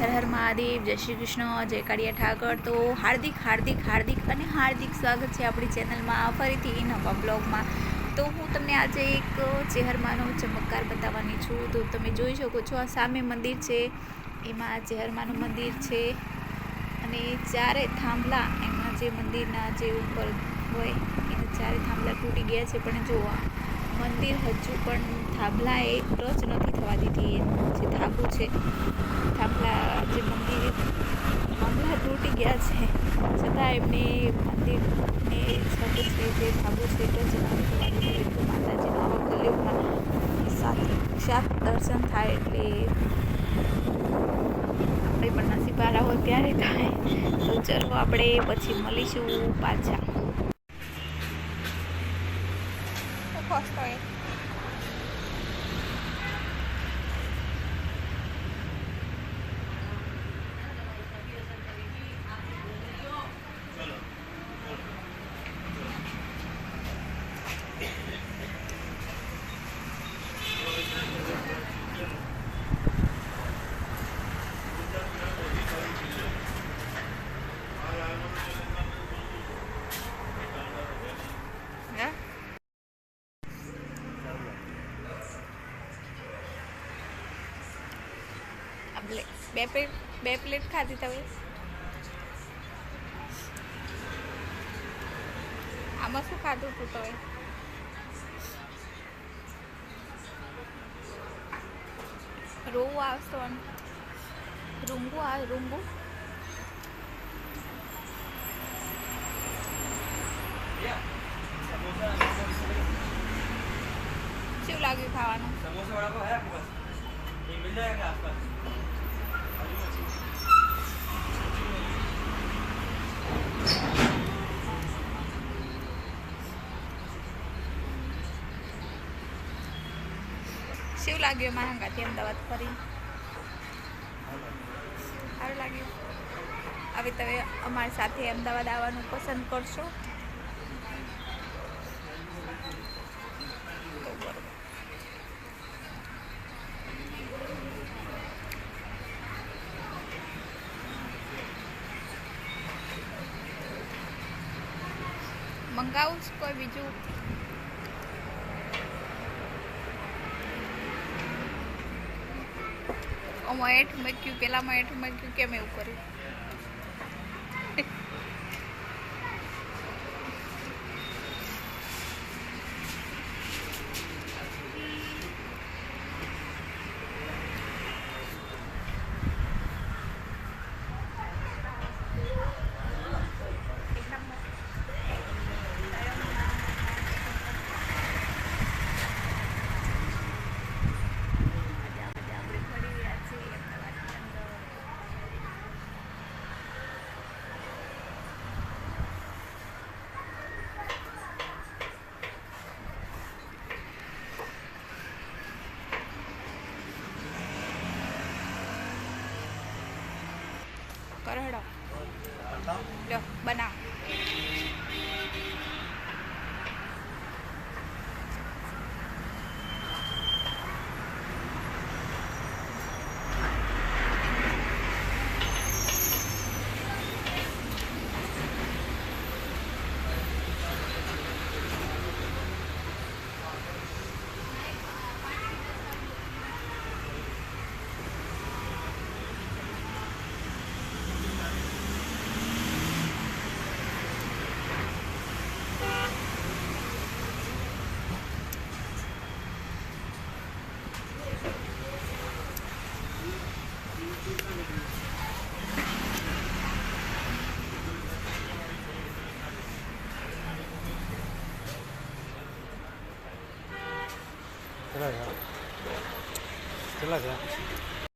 હર હર મહાદેવ, જય શ્રી કૃષ્ણ, જય કાળિયા ઠાકર. તો હાર્દિક હાર્દિક હાર્દિક અને હાર્દિક સ્વાગત છે આપણી ચેનલમાં ફરીથી નવા બ્લોગમાં. તો હું તમને આજે એક ચેહરમાનો ચમત્કાર બતાવવાની છું. તો તમે જોઈ શકો છો આ સામે મંદિર છે. એમાં ચેહરમાનું મંદિર છે અને ચારે થાંભલા એમાં જે મંદિરના જે ઉપર હોય, એના ચારે થાંભલા તૂટી ગયા છે. પણ જો આ મંદિર હજુ પણ થાંભલાએ ટચ નથી થવા દીધી એનું જે ધાબુ છે, થાંભલા જે મંદિર થાંભલા તૂટી ગયા છે. છતાં એમને મંદિરને છત છે, જે ધાબુ છે ટચ નથી થવા દીધું. તો માતાજીનો સાત દર્શન થાય એટલે આપણે પણ નસીબારા હોય ત્યારે થાય. તો ચલો, આપણે પછી મળીશું પાછા. કষ্ট હોય હા આ પ્લે- બે પ્લેટ બે પ્લેટ ખાધી તમે આમાં શું ખાધું હતું તમે રોવું આવતો રૂંગું આવે રૂંગું શું લાગ્યું ખાવાનું समोसा वड़ा पाव है आपके पास ये मिल जाएगा आसपास શું લાગ્યું મારા હંગાથી અમદાવાદ ફરી સારું લાગ્યું. હવે તમે અમારી સાથે અમદાવાદ આવવાનું પસંદ કરશો. મંગાવું છું કોઈ બીજું. આમાં એઠ મૂક્યું પેલામાં એઠ મૂક્યું કેમ એવું કર્યું? được bên nào કેટલા છે